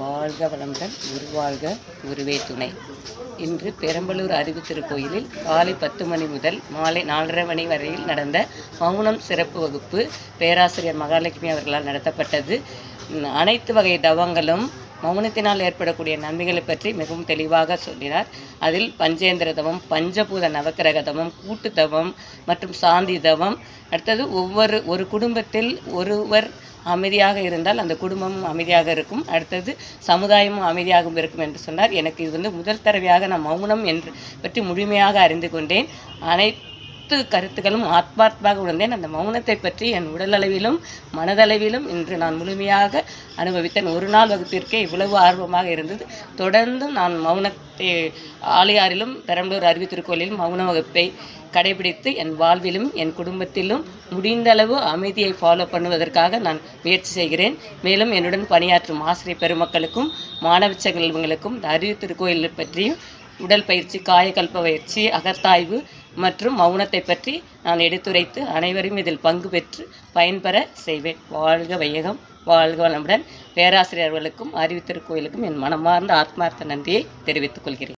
வாழ்க வளமுடன் உருவாழ்க குருவே துணை. இன்று பெரம்பலூர் அறிவு திருக்கோயிலில் காலை பத்து மணி முதல் மாலை நாலரை மணி வரையில் நடந்த மௌனம் சிறப்பு வகுப்பு பேராசிரியர் மகாலட்சுமி அவர்களால் நடத்தப்பட்டது. அனைத்து வகை தவங்களும் மௌனத்தினால் ஏற்படக்கூடிய நன்மைகளை பற்றி மிகவும் தெளிவாக சொல்லினார் அதில் பஞ்சேந்திர தவம் பஞ்சபூத நவக்கிரக தவம் கூட்டு தவம் மற்றும் சாந்தி தவம். அடுத்தது ஒவ்வொரு ஒரு குடும்பத்தில் ஒருவர் அமைதியாக இருந்தால் அந்த குடும்பமும் அமைதியாக இருக்கும். அடுத்தது சமுதாயமும் அமைதியாகவும் இருக்கும் என்று சொன்னார். எனக்கு இது வந்து முதல் தடவையாக நான் மௌனம் என்று பற்றி முழுமையாக அறிந்து கொண்டேன். அனைத்து கருத்துக்களும் ஆத்மார்த்தமாக உணர்ந்தேன். அந்த மௌனத்தை பற்றி என் உடலளவிலும் மனதளவிலும் இன்று நான் முழுமையாக அனுபவித்தேன். ஒரு நாள் வகுப்பிற்கே இவ்வளவு ஆர்வமாக இருந்தது. தொடர்ந்து நான் மௌனத்தை ஆலையாரிலும் பெரம்பலூர் அறிவு திருக்கோயிலிலும் மௌன வகுப்பை கடைபிடித்து என் வாழ்விலும் என் குடும்பத்திலும் முடிந்தளவு அமைதியை ஃபாலோ பண்ணுவதற்காக நான் முயற்சி செய்கிறேன். மேலும் என்னுடன் பணியாற்றும் ஆசிரியர் பெருமக்களுக்கும் மாணவ செல்வங்களுக்கும் அறிவு திருக்கோயில் பற்றியும் உடல் பயிற்சி காயக்கல்ப பயிற்சி அகத்தாய்வு மற்றும் மௌனத்தை பற்றி நான் எடுத்துரைத்து அனைவரும் இதில் பங்கு பெற்று பயன்பெற செய்வேன். வாழ்க வையகம். வாழ்க வளமுடன். பேராசிரியர்களுக்கும் அறிவு கோயிலுக்கும் என் மனமார்ந்த ஆத்மார்த்த நன்றியை தெரிவித்துக் கொள்கிறேன்.